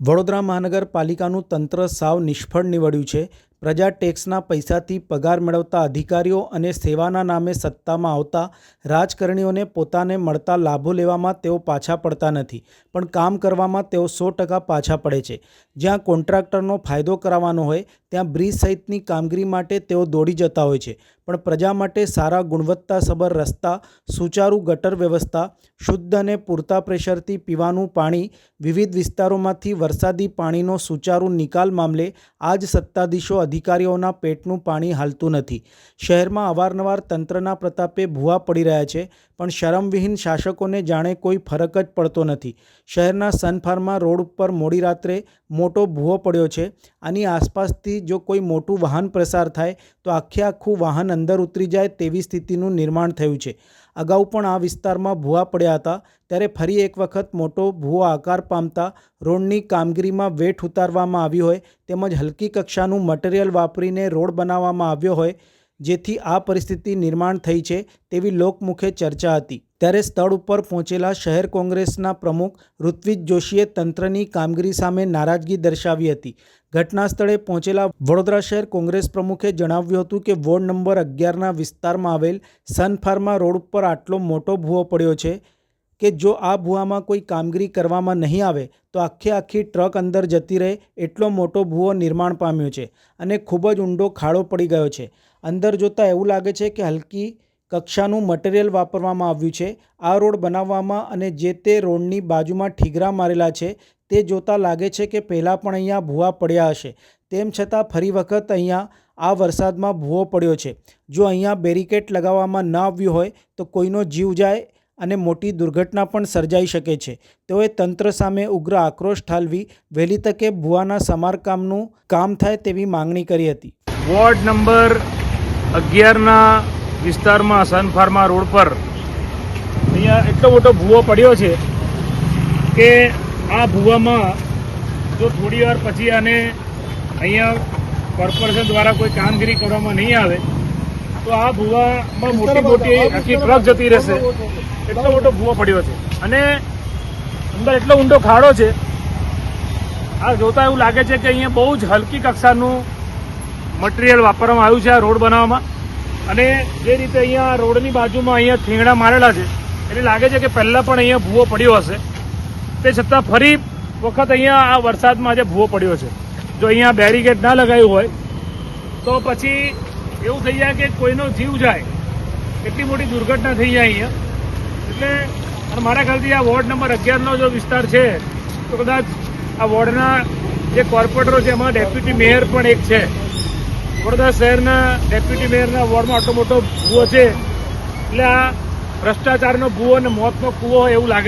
વડોદરા મહાનગરપાલિકાનું તંત્ર સાવ નિષ્ફળ નીવડ્યું છે. પ્રજા ટેક્સના પૈસાથી પગાર મેળવતા અધિકારીઓ અને સેવાના નામે સત્તામાં આવતા રાજકારણીઓને પોતાને મળતા લાભો લેવામાં તેઓ પાછા પડતા નથી, પણ કામ કરવામાં તેઓ સો ટકા પાછા પડે છે. જ્યાં કોન્ટ્રાક્ટરનો ફાયદો કરાવવાનો હોય, ત્યાં બ્રિજ સહિતની કામગીરી માટે તેઓ દોડી જતા હોય છે. પણ પ્રજા માટે સારા ગુણવત્તાસભર રસ્તા, સુચારુ ગટર વ્યવસ્થા, શુદ્ધ અને પૂરતા પ્રેશરથી પીવાનું પાણી, વિવિધ વિસ્તારોમાંથી વરસાદી પાણીનો સુચારુ નિકાલ મામલે આજ સત્તાધીશો અધિકારીઓના પેટનું પાણી હાલતું નથી. શહેરમાં અવારનવાર તંત્રના પ્રતાપે ભૂવા પડી રહ્યા છે. પણ શરમવિહીન શાસકોને જાણે કોઈ ફરક જ પડતો નથી. શહેરના સનફાર્મા રોડ ઉપર મોડી રાત્રે મોટો ભૂવો પડ્યો છે. આની આસપાસથી જો કોઈ મોટું વાહન પ્રસાર થાય, તો આખે આખું વાહન અંદર ઉતરી જાય તેવી સ્થિતિનું નિર્માણ થયું છે. અગાઉ પણ આ વિસ્તારમાં ભૂવા પડ્યા હતા. ત્યારે ફરી એક વખત મોટો ભૂવો આકાર પામતા રોડની કામગીરીમાં વેઠ ઉતારવામાં આવી હોય, તેમજ હલકી કક્ષાનું મટીરિયલ વાપરીને રોડ બનાવવામાં આવ્યો હોય જેથી આ પરિસ્થિતિ નિર્માણ થઈ છે તેવી લોકમુખે ચર્ચા હતી. ત્યારે સ્થળ ઉપર પહોંચેલા શહેર કોંગ્રેસના પ્રમુખ ઋત્વિજ જોશીએ તંત્રની કામગીરી સામે નારાજગી દર્શાવી હતી. ઘટના સ્થળે પહોંચેલા વડોદરા શહેર કોંગ્રેસ પ્રમુખે જણાવ્યું હતું કે વોર્ડ નંબર અગિયારના વિસ્તારમાં આવેલ સન ફાર્મા રોડ ઉપર આટલો મોટો ભૂવો પડ્યો છે કે જો આ ભૂવામાં કોઈ કામગીરી કરવામાં નહીં આવે, તો આખે આખી ટ્રક અંદર જતી રહે એટલો મોટો ભૂવો નિર્માણ પામ્યો છે અને ખૂબ જ ઊંડો ખાડો પડી ગયો છે. અંદર જોતાં એવું લાગે છે કે હલકી કક્ષાનું મટીરિયલ વાપરવામાં આવ્યું છે. આ રોડ બનાવવામાં અને જે તે રોડની બાજુમાં ઠીગરા મારેલા છે, તે જોતાં લાગે છે કે પહેલાં પણ અહીંયા ભૂવા પડ્યા હશે. તેમ છતાં ફરી વખત અહીંયા આ વરસાદમાં ભૂવો પડ્યો છે. જો અહીંયા બેરિકેટ લગાવવામાં ન આવ્યું હોય, તો કોઈનો જીવ જાય અને મોટી દુર્ઘટના પણ સર્જાઈ શકે છે. તેઓએ તંત્ર સામે ઉગ્ર આક્રોશ ઠાલવી, વહેલી તકે ભુવાના સમારકામનું કામ થાય તેવી માંગણી કરી હતી. વોર્ડ નંબર અગિયારના વિસ્તારમાં સનફાર્મા રોડ પર અહીંયા એટલો મોટો ભૂવો પડ્યો છે કે આ ભૂવામાં જો થોડી વાર પછી આને અહીંયા કોર્પોરેશન દ્વારા કોઈ કામગીરી કરવામાં નહીં આવે તો આ ભૂવામાં મોટી મોટી આખી ટ્રક જતી રહેશે. એટલો મોટો. ભૂવો પડ્યો છે. અને અંદર એટલો ઊંડો ખાડો છે. આ જોતા એવું લાગે છે કે અહીંયા બહુ જ હલકી કક્ષાનું મટીરિયલ વાપરવામાં આવ્યું છે આ રોડ બનાવવામાં. અને જે રીતે અહીંયા રોડની બાજુમાં અહીંયા થીંગડા મારેલા છે એટલે લાગે છે કે પહેલાં પણ અહીંયા ભૂવો પડ્યો હશે. તે છતાં ફરી વખત અહીંયા આ વરસાદમાં આજે ભૂવો પડ્યો છે. જો અહીંયા બેરીકેડ ના લગાવ્યું હોય તો પછી એવું થઈ જાય કે કોઈનો જીવ જાય. એટલી મોટી દુર્ઘટના થઈ જાય અહીંયા. એટલે મારા ખ્યાલથી આ વોર્ડ નંબર અગિયારનો જો વિસ્તાર છે, તો કદાચ આ વોર્ડના જે કોર્પોરેટરો છે, એમાં ડેપ્યુટી મેયર પણ એક છે. વડોદરા શહેરના ડેપ્યુટી મેયરના વોર્ડમાં આટલો મોટો ભૂવો છે. એટલે આ ભ્રષ્ટાચારનો ભૂવો અને મોતનો કૂવો એવું લાગે